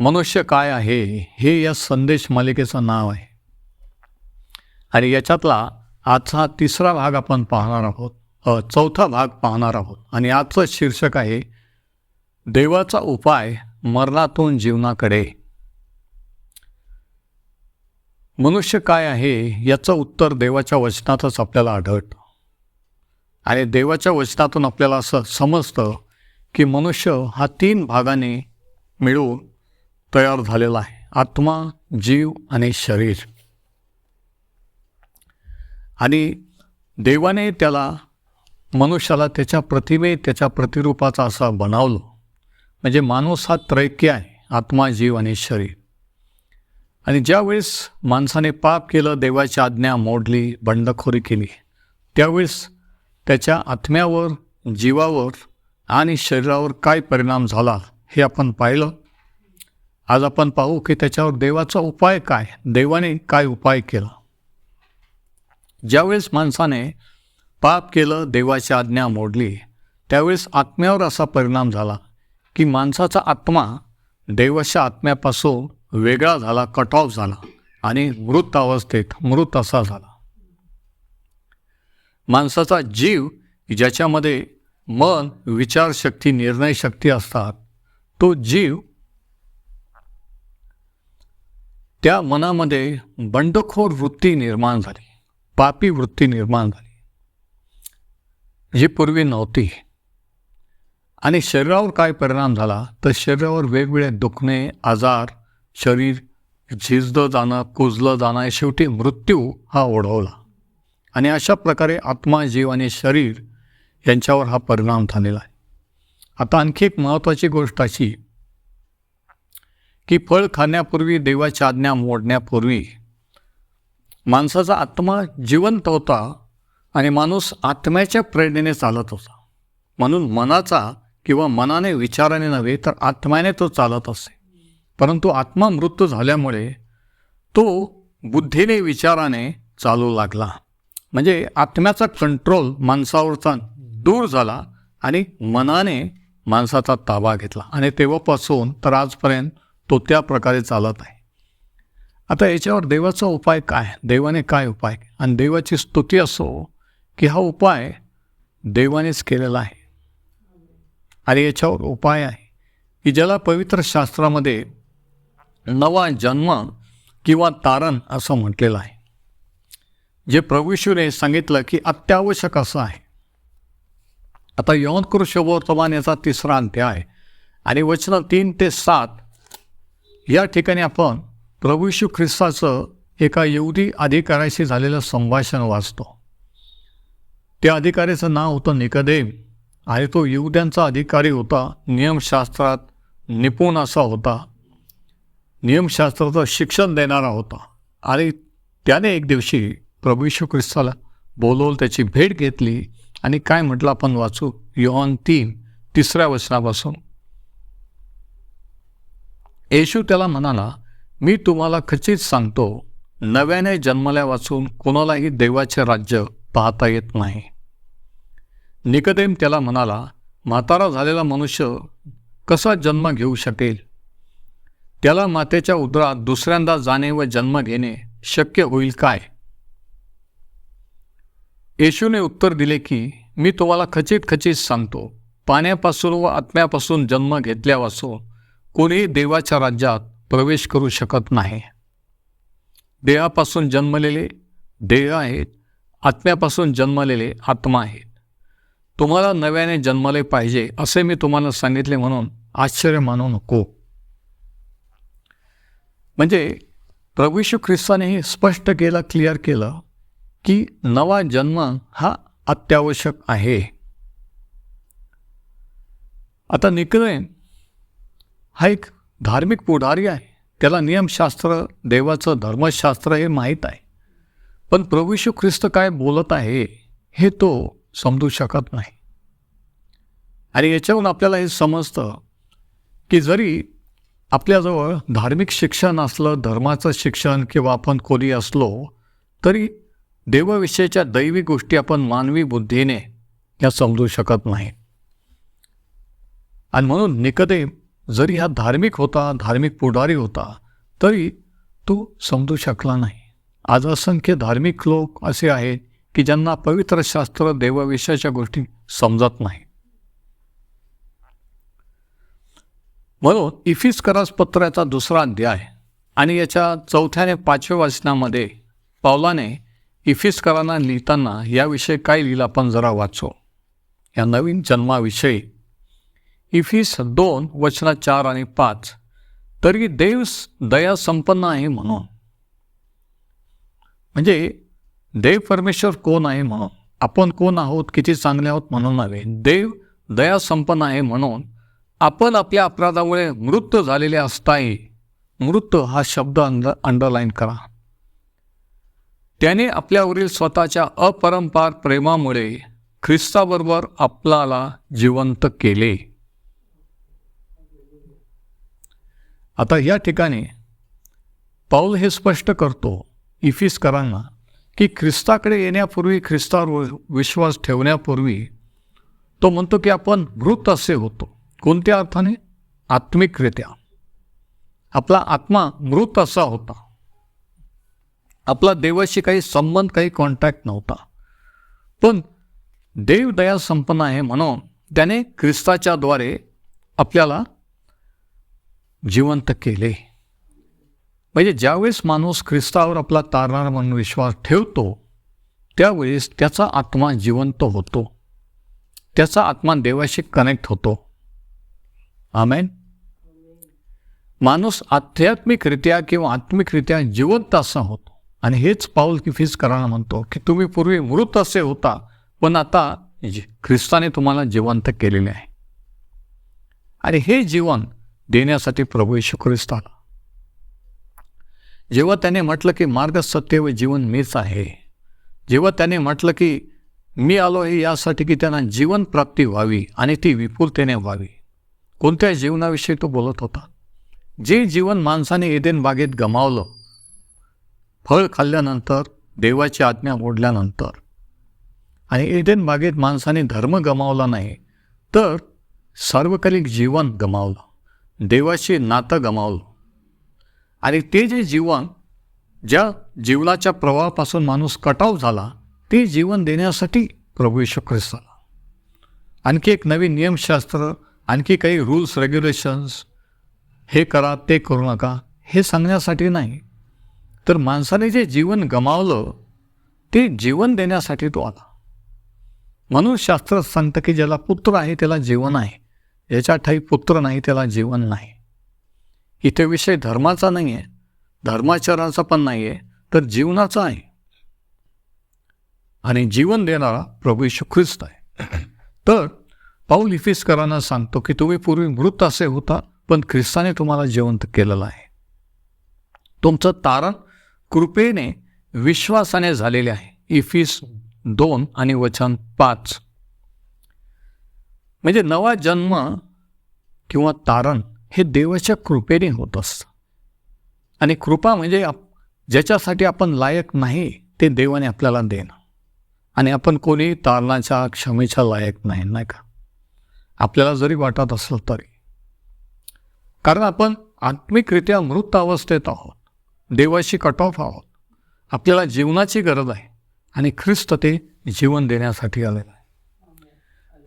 मनुष्य काय आहे हे या संदेश मालिकेचं नाव आहे. आणि याच्यातला आजचा तिसरा भाग आपण पाहणार आहोत चौथा भाग पाहणार आहोत. आणि आजचं शीर्षक आहे देवाचा उपाय मरणातून जीवनाकडे. मनुष्य काय आहे याचं उत्तर देवाच्या वचनातच आपल्याला आढळतं. आणि देवाच्या वचनातून आपल्याला असं समजतं की मनुष्य हा तीन भागाने मिळून तयार झालेला आहे. आत्मा जीव आणि शरीर. आणि देवाने त्याला मनुष्याला त्याच्या प्रतिमे त्याच्या प्रतिरूपाचा असा बनवलं. म्हणजे माणूस हा त्रैक्य आहे आत्मा जीव आणि शरीर. आणि ज्यावेळेस माणसाने पाप केलं देवाची आज्ञा मोडली बंडखोरी केली त्यावेळेस त्याच्या आत्म्यावर जीवावर आणि शरीरावर काय परिणाम झाला हे आपण पाहिलं. आज आपण पाहू की त्याच्यावर देवाचा उपाय काय? देवाने काय उपाय केला? ज्यावेळेस माणसाने पाप केलं देवाची आज्ञा मोडली त्यावेळेस आत्म्यावर असा परिणाम झाला की माणसाचा आत्मा देवाच्या आत्म्यापासून वेगळा झाला कट ऑफ झाला आणि मृत अवस्थेत मृत असा झाला. माणसाचा जीव ज्याच्यामध्ये मन विचारशक्ती निर्णयशक्ती असतात तो जीव त्या मनामध्ये बंडखोर वृत्ती निर्माण झाली. पापी वृत्ती निर्माण झाली. जी पूर्वी नव्हती. आणि शरीरावर काय परिणाम झाला? तर शरीरावर वेगवेगळे दुखणे आजार शरीर झिजलं जाणं कुजलं जाणं शेवटी मृत्यू हा ओढवला. आणि अशा प्रकारे आत्मा जीव आणि शरीर यांच्यावर हा परिणाम झालेला आहे. आता आणखी एक महत्त्वाची गोष्ट अशी की फळ खाण्यापूर्वी देवाची आज्ञा मोडण्यापूर्वी माणसाचा आत्मा जिवंत होता आणि माणूस आत्म्याच्या प्रेरणेने चालत होता. म्हणून मनाचा किंवा मनाने विचाराने नव्हे तर आत्म्याने तो चालत असे. परंतु आत्मा मृत्यू झाल्यामुळे तो बुद्धीने विचाराने चालू लागला. म्हणजे आत्म्याचा कंट्रोल माणसावरचा दूर झाला आणि मनाने माणसाचा ताबा घेतला. आणि तेव्हापासून तर आजपर्यंत तो त्या प्रकारे चालत आहे. आता याच्यावर देवाचा उपाय काय? देवाने काय उपाय आणि देवाची स्तुती असो की हा उपाय देवानेच केलेला आहे. आणि याच्यावर उपाय आहे की ज्याला पवित्र शास्त्रामध्ये नवा जन्म किंवा तारण असं म्हटलेलं आहे. जे प्रभूशीने सांगितलं की अत्यावश्यक असं आहे. आता यवनकृ शुभवर्तमान याचा तिसरा आहे आणि वचन तीन ते सात या ठिकाणी आपण प्रभू यशू ख्रिस्ताचं एका येऊदी अधिकाऱ्याशी झालेलं संभाषण वाचतो. त्या अधिकाऱ्याचं नाव होतं निकदेम आणि तो येऊद्यांचा अधिकारी होता. नियमशास्त्रात निपुण असा होता. नियमशास्त्राचं शिक्षण देणारा होता. आणि त्याने एक दिवशी प्रभू यशू ख्रिस्ताला बोलवलं त्याची भेट घेतली आणि काय म्हटलं आपण वाचू? योन तीन तिसऱ्या वचनापासून. येशू त्याला म्हणाला मी तुम्हाला खचित सांगतो नव्याने जन्मल्या वाचून कोणालाही देवाचे राज्य पाहता येत नाही. निकदेम त्याला म्हणाला म्हातारा झालेला मनुष्य कसा जन्म घेऊ शकेल? त्याला मातेच्या उदरात दुसऱ्यांदा जाणे व जन्म घेणे शक्य होईल काय? येशूने उत्तर दिले की मी तुम्हाला खचित खचित सांगतो पाण्यापासून व आत्म्यापासून जन्म घेतल्यापासून कोणीही देवाच्या राज्यात प्रवेश करू शकत नाही. देहापासून जन्मलेले देह आहेत आत्म्यापासून जन्मलेले आत्मा आहेत. तुम्हाला नव्याने जन्मले पाहिजे असे मी तुम्हाला सांगितले म्हणून आश्चर्य मानू नको. म्हणजे प्रभूशू ख्रिस्ताने हे स्पष्ट केलं क्लिअर केलं की नवा जन्म हा अत्यावश्यक आहे. आता निकलेन हा एक धार्मिक पुढारी आहे. त्याला नियमशास्त्र देवाचं धर्मशास्त्र हे माहीत आहे. पण प्रभू ख्रिस्त काय बोलत आहे हे तो समजू शकत नाही. आणि याच्यावरून आपल्याला हे समजतं की जरी आपल्याजवळ धार्मिक शिक्षण असलं धर्माचं शिक्षण किंवा आपण कोणी असलो तरी देवाविषयीच्या दैवी गोष्टी आपण मानवी बुद्धीने या समजू शकत नाही. आणि म्हणून निकदेव जरी हा धार्मिक होता धार्मिक पुढारी होता तरी तो समजू शकला नाही. आज असंख्य धार्मिक लोक असे आहेत की ज्यांना पवित्र शास्त्र देवाविषयाच्या गोष्टी समजत नाही. म्हणून इफिस करास पत्राचा दुसरा अध्याय आणि याच्या चौथ्याने पाचव्या वाचनामध्ये पावलाने इफिसकरांना लिहिताना याविषयी काय लिहिलं आपण जरा वाचो. या नवीन जन्माविषयी इफिस दोन वचना चार आणि पाच. तरी देव दया संपन्न आहे म्हणून. म्हणजे देव परमेश्वर कोण आहे म्हणून. आपण कोण आहोत किती चांगले आहोत म्हणून नव्हे. देव दया संपन्न आहे म्हणून आपण आपल्या अपराधामुळे मृत झालेले असताही मृत हा शब्द अंड अंडरलाईन करा. त्याने आपल्यावरील स्वतःच्या अपरंपार प्रेमामुळे ख्रिस्ताबरोबर आपल्याला जिवंत केले. आता या ठिकाणी पाऊल हे स्पष्ट करतो इफिसकरांना की ख्रिस्ताकडे येण्यापूर्वी ख्रिस्तावर विश्वास ठेवण्यापूर्वी तो म्हणतो की आपण मृत असे होतो. कोणत्या अर्थाने? आत्मिकरित्या. आपला आत्मा मृत असा होता. आपला देवाशी काही संबंध काही कॉन्टॅक्ट नव्हता. पण देव दया संपन्न आहे म्हणून त्याने ख्रिस्ताच्याद्वारे आपल्याला जिवंत केले. म्हणजे ज्यावेळेस माणूस ख्रिस्तावर आपला तारणार म्हणून विश्वास ठेवतो त्यावेळेस त्याचा आत्मा जिवंत होतो. त्याचा आत्मा देवाशी कनेक्ट होतो. आमेन माणूस आध्यात्मिकरित्या किंवा आत्मिकरित्या जिवंत असा होतो. आणि हेच पाऊल की फीस करायला म्हणतो की तुम्ही पूर्वी मृत असे होता पण आता ख्रिस्ताने तुम्हाला जिवंत केलेले आहे. आणि हे जीवन देण्यासाठी प्रभू येशू ख्रिस्त आला. जेव्हा त्याने म्हटलं की मार्ग सत्य व जीवन मीच आहे जेव्हा त्याने म्हटलं की मी आलो हे यासाठी की त्यांना जीवन प्राप्ती व्हावी आणि ती विपुलतेने व्हावी. कोणत्या जीवनाविषयी तो बोलत होता? जे जीवन माणसाने एदेन बागेत गमावलं फळ खाल्ल्यानंतर देवाची आज्ञा मोडल्यानंतर आणि एदेन बागेत माणसाने धर्म गमावला नाही तर सार्वकालिक जीवन गमावलं. देवाशी नातं गमावलं. आणि ते जे जीवन ज्या जीवनाच्या प्रवाहापासून माणूस कटाव झाला ते जीवन देण्यासाठी प्रभू येशू ख्रिस्त आला. आणखी एक नवीन नियमशास्त्र आणखी काही रूल्स रेग्युलेशन्स हे करा ते करू नका हे सांगण्यासाठी नाही. तर माणसाने जे जीवन गमावलं ते जीवन देण्यासाठी तो आला. म्हणून शास्त्र सांगतं की ज्याला पुत्र आहे त्याला जीवन आहे. याच्या ठाई पुत्र नाही त्याला जीवन नाही. इथे विषय धर्माचा नाही आहे धर्माचरणाचा पण नाही आहे तर जीवनाचा आहे. आणि जीवन देणारा प्रभू यशू ख्रिस्त आहे. तर पाऊल इफिसकरांना सांगतो की तुम्ही पूर्वी मृत असे होता पण ख्रिस्ताने तुम्हाला जिवंत केलेलं आहे. तुमचं तारण कृपेने विश्वासाने झालेले आहे. इफिस दोन आणि वचन पाच. म्हणजे नवा जन्म किंवा तारण हे देवाच्या कृपेने होत असतं. आणि कृपा म्हणजे आप ज्याच्यासाठी आपण लायक नाही ते देवाने आपल्याला देणं. आणि आपण कोणी तारणाच्या क्षमेच्या लायक नाही नाही का? आपल्याला जरी वाटत असलं तरी. कारण आपण आत्मिकरित्या मृत अवस्थेत आहोत. देवाशी कट ऑफ आहोत. आपल्याला जीवनाची गरज आहे. आणि ख्रिस्त ते जीवन देण्यासाठी आलेलं आहे.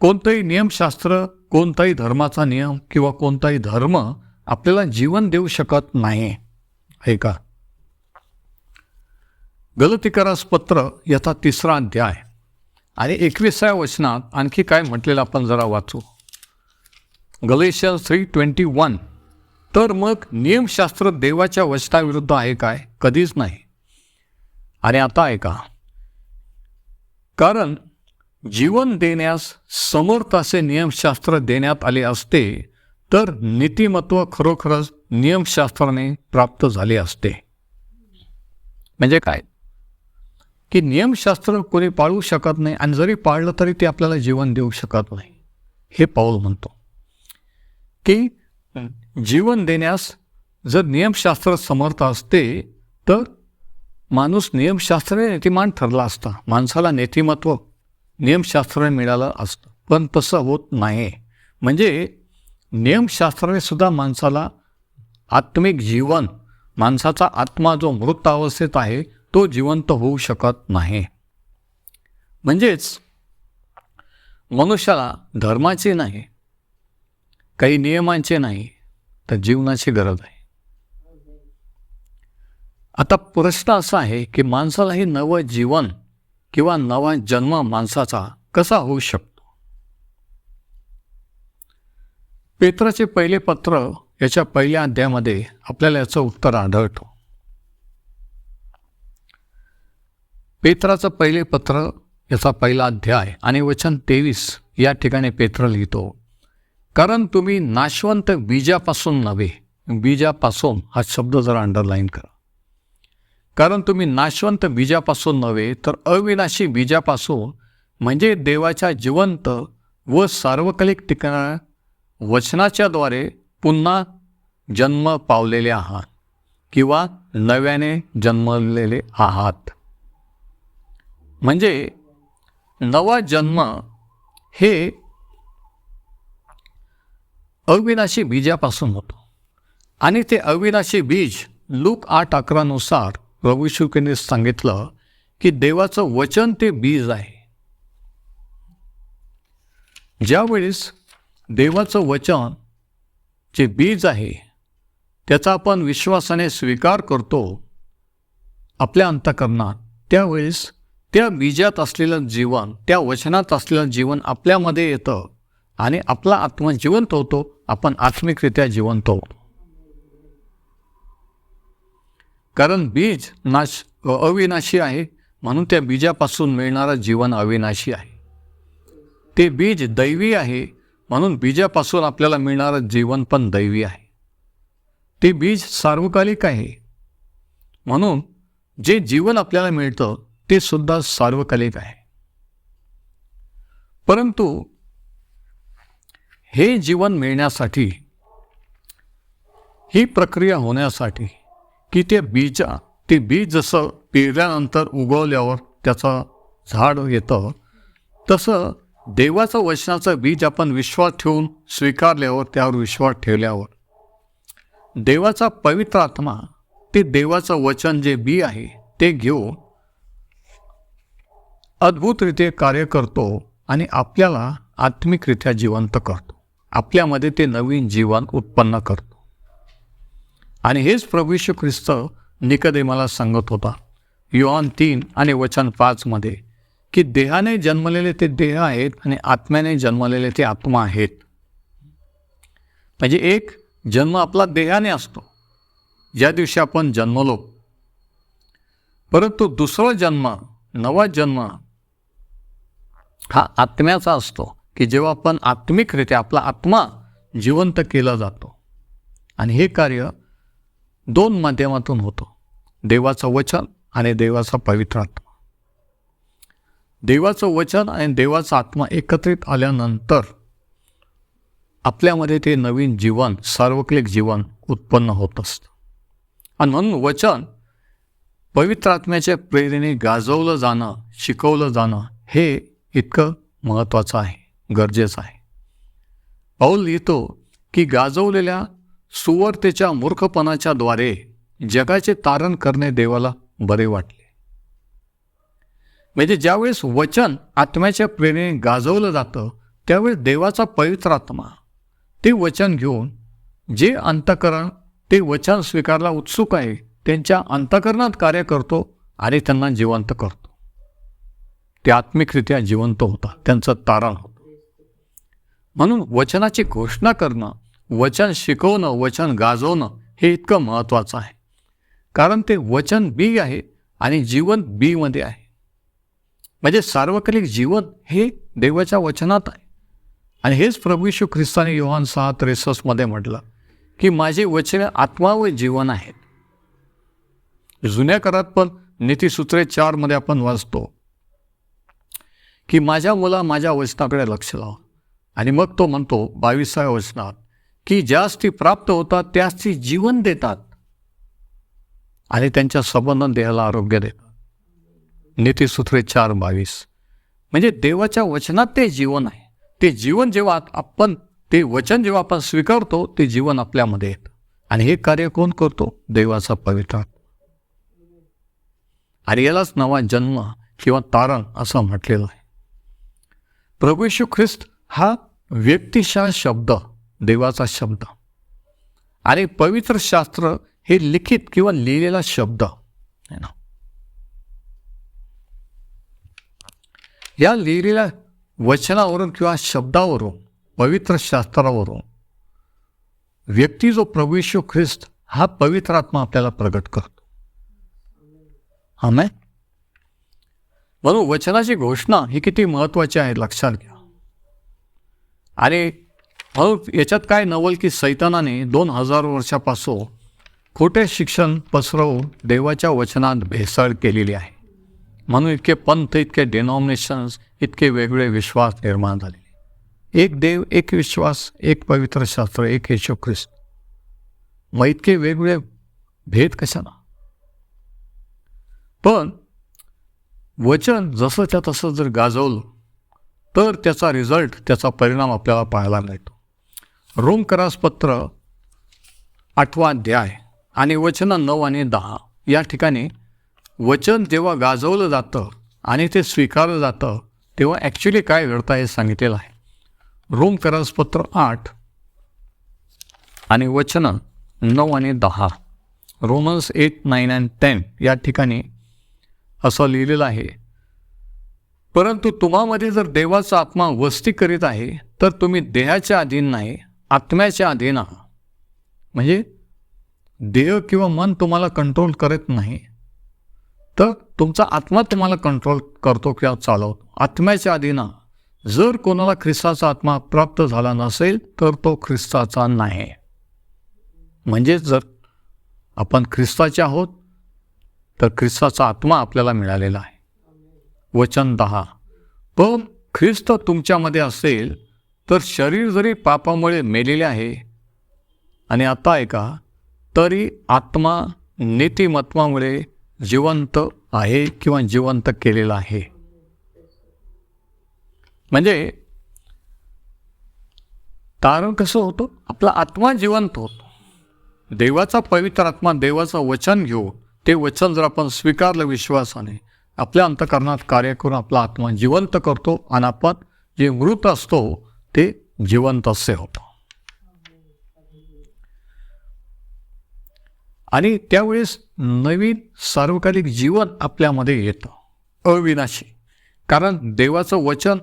कोणतंही नियमशास्त्र कोणताही धर्माचा नियम किंवा कोणताही धर्म आपल्याला जीवन देऊ शकत नाही. आहे का? गलतिकारास पत्र याचा तिसरा अध्याय. आणि एकविसाव्या वचनात आणखी काय म्हटलेलं आपण जरा वाचू. गलेशिया थ्री ट्वेंटी वन तर मग नियमशास्त्र देवाच्या वचनाविरुद्ध आहे काय? कधीच नाही. आणि आता ऐका. कारण जीवन देण्यास समर्थ असे नियमशास्त्र देण्यात आले असते तर नीतिमत्व खरोखरच नियमशास्त्राने प्राप्त झाले असते. म्हणजे काय? की नियमशास्त्र कोणी पाळू शकत नाही आणि जरी पाळलं तरी ते आपल्याला जीवन देऊ शकत नाही. हे पाऊल म्हणतो. की जीवन देण्यास जर नियमशास्त्र समर्थ असते तर माणूस नियमशास्त्र नेतिमान ठरला असता. माणसाला नेतिमत्व नियमशास्त्राने मिळालं असतं. पण तसं होत नाही म्हणजे नियमशास्त्राने सुद्धा माणसाला आत्मिक जीवन माणसाचा आत्मा जो मृत अवस्थेत आहे तो जिवंत होऊ शकत नाही. म्हणजेच मनुष्याला धर्माचे नाही काही नियमांचे नाही तर जीवनाची गरज आहे. आता प्रश्न असा आहे की माणसाला हे नवं जीवन किंवा नवा जन्म माणसाचा कसा होऊ शकतो? पेत्राचे पहिले पत्र याच्या पहिल्या अध्यायामध्ये आपल्याला याचं उत्तर आढळतो. पेत्राचं पहिले पत्र याचा पहिला अध्याय आणि वचन तेवीस या ठिकाणी पेत्र लिहितो. कारण तुम्ही नाशवंत बीजापासून नव्हे. बीजापासून हा शब्द जरा अंडरलाईन करा. कारण तुम्ही नाशवंत बीजापासून नव्हे तर अविनाशी बीजापासून म्हणजे देवाच्या जिवंत व सार्वकालिक टिकणाऱ्या वचनाच्याद्वारे पुन्हा जन्म पावलेले आहात किंवा नव्याने जन्मलेले आहात. म्हणजे नवा जन्म हे अविनाशी बीजापासून होतो. आणि ते अविनाशी बीज लूक आठ अकरानुसार प्रभू शिवकेने सांगितलं की देवाचं वचन ते बीज आहे. ज्यावेळेस देवाचं वचन जे बीज आहे त्याचा आपण विश्वासाने स्वीकार करतो आपल्या अंतकरणात त्यावेळेस त्या बीजात असलेलं जीवन त्या वचनात असलेलं जीवन आपल्यामध्ये येतं आणि आपला आत्मा जिवंत होतो आपण आत्मिकरित्या जिवंत होतो. कारण बीज नाश अविनाशी आहे. म्हणून त्या बीजापासून मिळणारं जीवन अविनाशी आहे. ते बीज दैवी आहे. म्हणून बीजापासून आपल्याला मिळणारं जीवन पण दैवी आहे. ते बीज सार्वकालिक आहे. म्हणून जे जीवन आपल्याला मिळतं ते सुद्धा सार्वकालिक आहे. परंतु हे जीवन मिळण्यासाठी ही प्रक्रिया होण्यासाठी की ते बीजा ते बीज जसं पेरल्यानंतर उगवल्यावर त्याचं झाड येतं तसं देवाचं वचनाचं बीज आपण विश्वास ठेवून स्वीकारल्यावर त्यावर विश्वास ठेवल्यावर देवाचा पवित्र आत्मा ते देवाचं वचन जे बी आहे ते घेऊन अद्भुतरीते कार्य करतो आणि आपल्याला आत्मिकरित्या जिवंत करतो. आपल्यामध्ये ते नवीन जीवन उत्पन्न करतो. आणि हेच प्रभू यीशू ख्रिस्त निकदेमाला सांगत होता. युवान तीन आणि वचन पाचमध्ये की देहाने जन्मलेले ते देह आहेत आणि आत्म्याने जन्मलेले ते आत्मा आहेत. म्हणजे एक जन्म आपला देहाने असतो. ज्या दिवशी आपण जन्मलो. परंतु दुसरा जन्म नवा जन्म हा आत्म्याचा असतो की जेव्हा आपण आत्मिकरित्या आपला आत्मा जिवंत केला जातो. आणि हे कार्य दोन माध्यमातून होतो. देवाचं वचन आणि देवाचा पवित्र आत्मा. देवाचं वचन आणि देवाचा आत्मा एकत्रित आल्यानंतर आपल्यामध्ये ते नवीन जीवन सार्वकलिक जीवन उत्पन्न होत असतं. आणि म्हणून वचन पवित्र आत्म्याच्या प्रेरणेने गाजवलं जाणं शिकवलं जाणं हे इतकं महत्त्वाचं आहे गरजेचं आहे. पाऊल लिहितो की गाजवलेल्या सुवर्तेच्या मूर्खपणाच्या द्वारे जगाचे तारण करणे देवाला बरे वाटले. म्हणजे ज्यावेळेस वचन आत्म्याच्या प्रेरणेने गाजवलं जातं त्यावेळेस देवाचा पवित्र आत्मा ते वचन घेऊन जे अंतकरण ते वचन स्वीकारला उत्सुक आहे त्यांच्या अंतकरणात कार्य करतो आणि त्यांना जिवंत करतो. ते आत्मिकरित्या जिवंत होतात त्यांचं तारण होतं. म्हणून वचनाची घोषणा करणं वचन शिकवणं वचन गाजवणं हे इतकं महत्त्वाचं आहे. कारण ते वचन बी आहे आणि जीवन बीमध्ये आहे. म्हणजे सार्वकालिक जीवन हे देवाच्या वचनात आहे. आणि हेच प्रभू यशू ख्रिस्ताने योहान सहा त्रेसष्टमध्ये म्हटलं की माझे वचन आत्मा व जीवन आहेत. जुन्या करात पण नीतीसूत्रे चारमध्ये आपण वाचतो की माझ्या मुला माझ्या वचनाकडे लक्ष लावा. आणि मग तो म्हणतो बावीसाव्या वचनात की ज्यास ती प्राप्त होतात त्यास ती जीवन देतात. आणि त्यांच्या संबंध देहाला आरोग्य देतात. नीतीसूत्रे चार बावीस. म्हणजे देवाच्या वचनात ते जीवन आहे. ते जीवन जेव्हा आपण ते वचन जेव्हा आपण स्वीकारतो ते जीवन आपल्यामध्ये येतं. आणि हे कार्य कोण करतो? देवाचा पवित्र आणि यालाच नवा जन्म किंवा तारण असं म्हटलेलं आहे. प्रभू ख्रिस्त हा व्यक्तिशा शब्द देवाचा शब्द. आणि पवित्र शास्त्र हे लिखित किंवा लिहिलेला शब्द. आहे ना? या लिहिलेल्या वचनावरून किंवा शब्दावरून पवित्र शास्त्रावरून व्यक्ती जो प्रभू ख्रिस्त हा पवित्र आत्मा आपल्याला प्रगट करतो. आम्ही म्हणून वचनाची घोषणा ही किती महत्त्वाची आहे लक्षात घ्या. आणि अहो याच्यात काय नवल की सैतानाने दोन हजार वर्षापासून खोटे शिक्षण पसरवून देवाच्या वचनात भेसळ केलेली आहे. म्हणून इतके पंथ इतके डेनॉमिनेशन्स इतके वेगळे विश्वास निर्माण झालेले एक देव एक विश्वास एक पवित्र शास्त्र एक येशू ख्रिस्त. मग इतके वेगवेगळे भेद कशाना पण वचन जसं त्या तसं जर गाजवलं तर त्याचा रिझल्ट त्याचा परिणाम आपल्याला पाहायला मिळतो. रोम करासपत्र आठवा अध्याय आणि वचन नऊ आणि दहा. या ठिकाणी वचन जेव्हा गाजवलं जातं आणि ते स्वीकारलं जातं तेव्हा ॲक्च्युली काय घडतं हे सांगितलेलं आहे. रोम पत्र आठ आणि वचन नऊ आणि दहा. Romans eight nine and ten या ठिकाणी असं लिहिलेलं आहे. परंतु तुम्हामध्ये जर देवाचा आत्मा वस्ती करीत आहे तर तुम्ही देहाच्या अधीन नाही आत्म्याच्या अधीन आहात. म्हणजे देह किंवा मन तुम्हाला कंट्रोल करत नाही. तर तुमचा आत्मा तुम्हाला कंट्रोल करतो किंवा चालवतो. आत्म्याच्या अधीन आहात. जर कोणाला ख्रिस्ताचा आत्मा प्राप्त झाला नसेल तर तो ख्रिस्ताचा नाही. म्हणजे जर आपण ख्रिस्ताचे आहोत तर ख्रिस्ताचा आत्मा आपल्याला मिळालेला आहे. वचन दहा. पण ख्रिस्त तुमच्यामध्ये असेल तर शरीर जरी पापामुळे मेलेले आहे आणि आता ऐका तरी आत्मा नीतिमत्वामुळे जिवंत आहे किंवा जिवंत केलेला आहे. म्हणजे तारण कसं होतं? आपला आत्मा जिवंत होतो. देवाचा पवित्र आत्मा देवाचं वचन घेऊ ते वचन जर आपण स्वीकारलं विश्वासाने आपल्या अंतकरणात कार्य करून आपला आत्मा जिवंत करतो आणि आपण जे मृत असतो ते जिवंत असे होतं. आणि त्यावेळेस नवीन सार्वकालिक जीवन आपल्यामध्ये येतं. अविनाशी. कारण देवाचं वचन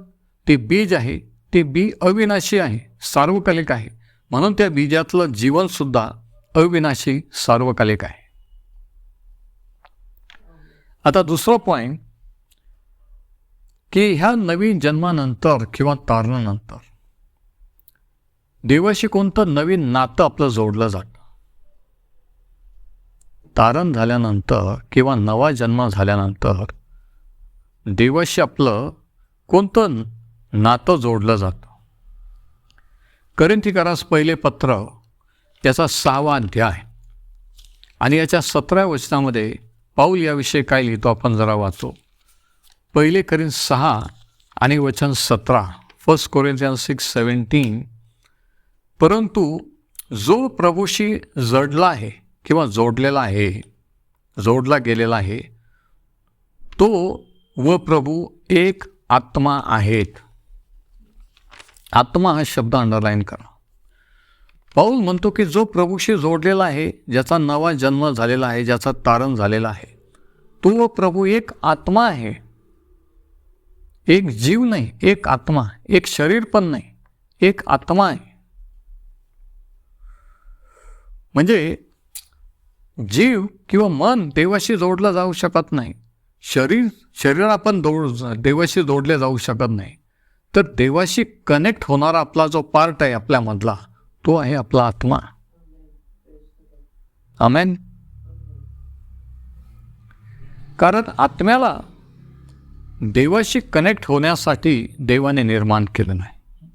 ते बीज आहे ते बी अविनाशी आहे सार्वकालिक आहे. म्हणून त्या बीजातलं जीवनसुद्धा अविनाशी सार्वकालिक आहे. आता दुसरं पॉईंट की ह्या नवीन जन्मानंतर किंवा तारणानंतर देवाशी कोणतं नवीन नातं आपलं जोडलं जातं? तारण झाल्यानंतर किंवा नवा जन्म झाल्यानंतर देवाशी आपलं कोणतं नातं जोडलं जातं? करिंथिकारास पहिले पत्र त्याचा सहावा अध्याय. आणि याच्या सतरा वचनामध्ये पाऊल याविषयी काय लिहितो आपण जरा वाचतो पहिले करीन सहा आणि वचन सतरा. फर्स्ट कोरिंथियन सिक्स सेवन्टीन परंतु जो प्रभूशी जडला आहे किंवा जोडलेला आहे जोडला गेलेला आहे तो व प्रभू एक आत्मा आहेत. आत्मा हा शब्द अंडरलाईन करा. पाऊल म्हणतो की जो प्रभूशी जोडलेला आहे ज्याचा नवा जन्म झालेला आहे ज्याचा तारण झालेला आहे तो व प्रभू एक आत्मा आहे. एक जीव नाही एक आत्मा एक शरीर पण नाही एक आत्मा आहे. म्हणजे जीव किंवा मन देवाशी जोडलं जाऊ शकत नाही. शरीर शरीर आपण दौड देवाशी जोडले जाऊ शकत नाही. तर देवाशी कनेक्ट होणारा आपला जो पार्ट आहे आपल्यामधला तो आहे आपला आत्मा. अमेन कारण आत्म्याला देवाशी कनेक्ट होण्यासाठी देवाने निर्माण केलं नाही.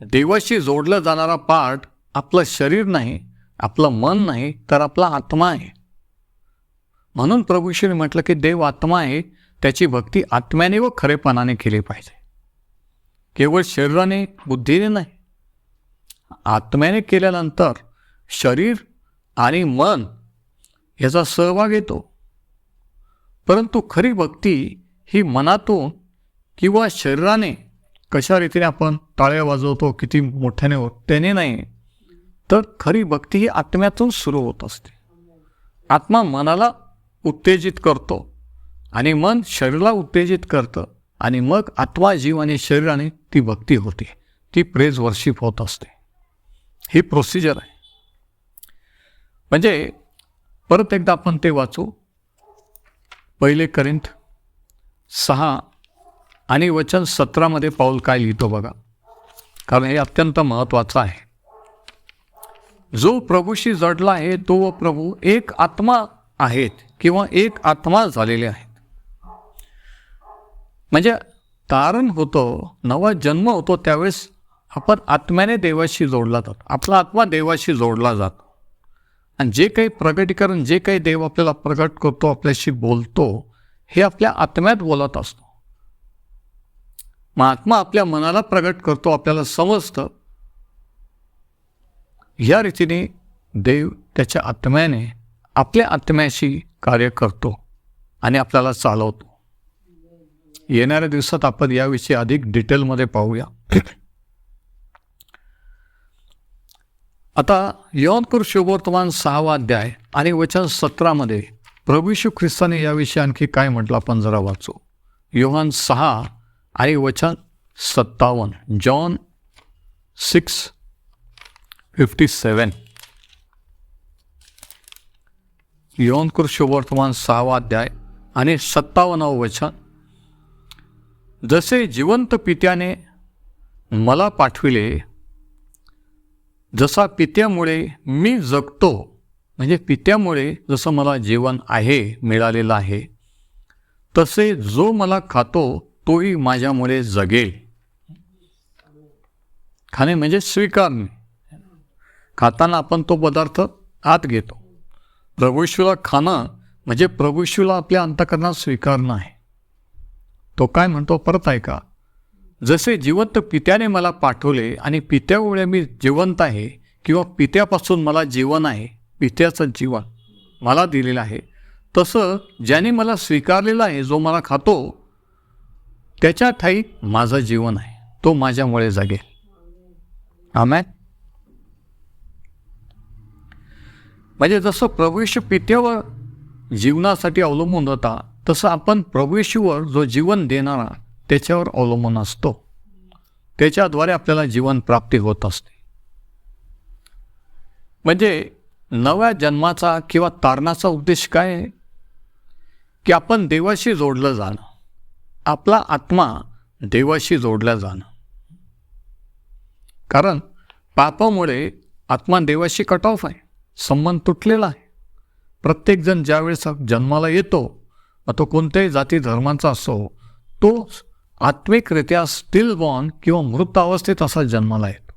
देवाशी जोडलं जाणारा पार्ट आपलं शरीर नाही आपलं मन नाही तर आपला आत्मा आहे. म्हणून प्रभूश्री म्हटलं की देव आत्मा आहे त्याची भक्ती आत्म्याने व खरेपणाने केली पाहिजे. केवळ शरीराने बुद्धीने नाही. आत्म्याने केल्यानंतर शरीर आणि मन याचा सहभाग येतो. परंतु खरी भक्ती ही मनातून किंवा शरीराने कशा रीतीने आपण टाळ्या वाजवतो किती मोठ्याने होत त्याने नाही तर खरी भक्ती ही आत्म्यातून सुरू होत असते. आत्मा मनाला उत्तेजित करतो आणि मन शरीराला उत्तेजित करतं आणि मग आत्मा जीव आणि शरीराने ती भक्ती होते. ती प्रेज वर्शिप होत असते. ही प्रोसिजर आहे. म्हणजे परत एकदा आपण ते वाचू. पहिले करिंथ सहा आणि वचन सतरामध्ये पाऊल काय लिहितो बघा. कारण हे अत्यंत महत्त्वाचं आहे. जो प्रभूशी जडला आहे तो व प्रभू एक आत्मा आहेत किंवा एक आत्मा झालेले आहेत. म्हणजे तारण होतो नवा जन्म होतो त्यावेळेस आपण आत्म्याने देवाशी जोडला जातो. आपला आत्मा देवाशी जोडला जातो. आणि जे काही प्रगटीकरण जे काही देव आपल्याला प्रगट करतो आपल्याशी बोलतो हे आपल्या आत्म्यात बोलत असतो. महात्मा आपल्या मनाला प्रगट करतो आपल्याला समजतं. या रीतीने देव त्याच्या आत्म्याने आपल्या आत्म्याशी कार्य करतो आणि आपल्याला चालवतो. येणाऱ्या दिवसात आपण याविषयी अधिक डिटेलमध्ये पाहूया. आता यौनकर शुभवर्तमान सहावा अध्याय आणि वचन सतरामध्ये प्रभूशू ख्रिस्ताने याविषयी आणखी काय म्हटलं आपण जरा वाचू. योहान सहा आणि वचन सत्तावन्न जॉन सिक्स फिफ्टी सेवन यौनकर शुभवर्तमान सहावा अध्याय आणि सत्तावन्नावं वचन. जसे जिवंत पित्याने मला पाठविले जसा पित्यामुळे मी जगतो म्हणजे पित्यामुळे जसं मला जीवन आहे मिळालेलं आहे तसे जो मला खातो तोही माझ्यामुळे जगेल. खाणे म्हणजे स्वीकारणे. खाताना आपण तो पदार्थ आत घेतो. प्रभुशूला खाणं म्हणजे प्रभुशूला आपल्या अंतकरणात स्वीकारणं आहे तो काय म्हणतो परत ऐका. जसे जिवंत पित्याने मला पाठवले आणि पित्यामुळे मी जिवंत आहे किंवा पित्यापासून मला जीवन आहे पित्याचं जीवन मला दिलेलं आहे तसं ज्याने मला स्वीकारलेलं आहे जो मला खातो त्याच्या ठाई माझं जीवन आहे तो माझ्यामुळे जगेल. आमॅन. म्हणजे जसं प्रवेश पित्यावर जीवनासाठी अवलंबून होता तसं आपण प्रवेशीवर जो जीवन देणारा त्याच्यावर अवलंबून असतो. त्याच्याद्वारे आपल्याला जीवन प्राप्ती होत असते. म्हणजे नव्या जन्माचा किंवा तारणाचा उद्देश काय आहे? की आपण देवाशी जोडलं जाणं. आपला आत्मा देवाशी जोडला जाणं. कारण पापामुळे आत्मा देवाशी कट ऑफ आहे. संबंध तुटलेला आहे. प्रत्येकजण ज्यावेळेस जन्माला येतो तो कोणत्याही जाती धर्माचा असो तो आत्मिकरित्या स्टील बॉर्न किंवा मृत अवस्थेत असा जन्माला येतो.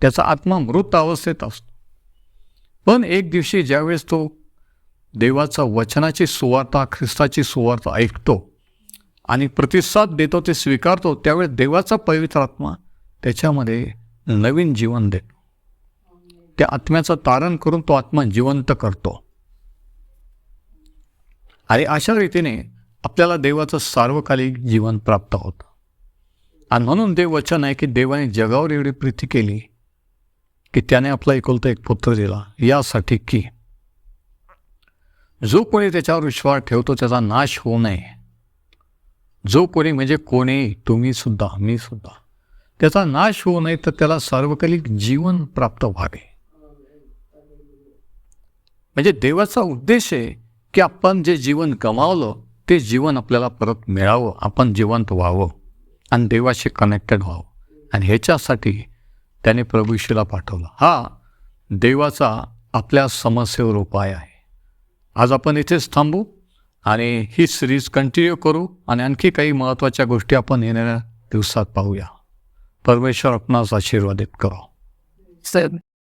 त्याचा आत्मा मृत अवस्थेत असतो. पण एक दिवशी ज्यावेळेस तो देवाचा वचनाची सुवार्ता ख्रिस्ताची सुवार्ता ऐकतो आणि प्रतिसाद देतो ते स्वीकारतो त्यावेळेस देवाचा पवित्र आत्मा त्याच्यामध्ये नवीन जीवन देतो. त्या आत्म्याचं तारण करून तो आत्मा जिवंत करतो. आणि अशा रीतीने आपल्याला देवाचं सार्वकालिक जीवन प्राप्त होतं. आणि म्हणून देव वचन आहे की देवाने जगावर एवढी प्रीती केली की त्याने आपला एकुलता एक पुत्र दिला यासाठी की जो कोणी त्याच्यावर विश्वास ठेवतो त्याचा नाश होऊ नये. जो कोणी म्हणजे कोणी तुम्ही सुद्धा मी सुद्धा त्याचा नाश होऊ नये तर त्याला सार्वकालिक जीवन प्राप्त व्हावे. म्हणजे देवाचा उद्देश आहे की आपण जे जीवन गमावलं ते जीवन आपल्याला परत मिळावं. आपण जिवंत व्हावं आणि देवाशी कनेक्टेड व्हावं. आणि ह्याच्यासाठी त्याने प्रभूशीला पाठवलं. हा देवाचा आपल्या समस्येवर उपाय आहे. आज आपण इथेच थांबू आणि ही सिरीज कंटिन्यू करू आणि आणखी काही महत्त्वाच्या गोष्टी आपण येणाऱ्या दिवसात पाहूया. परमेश्वर आपणास आशीर्वादित करो. So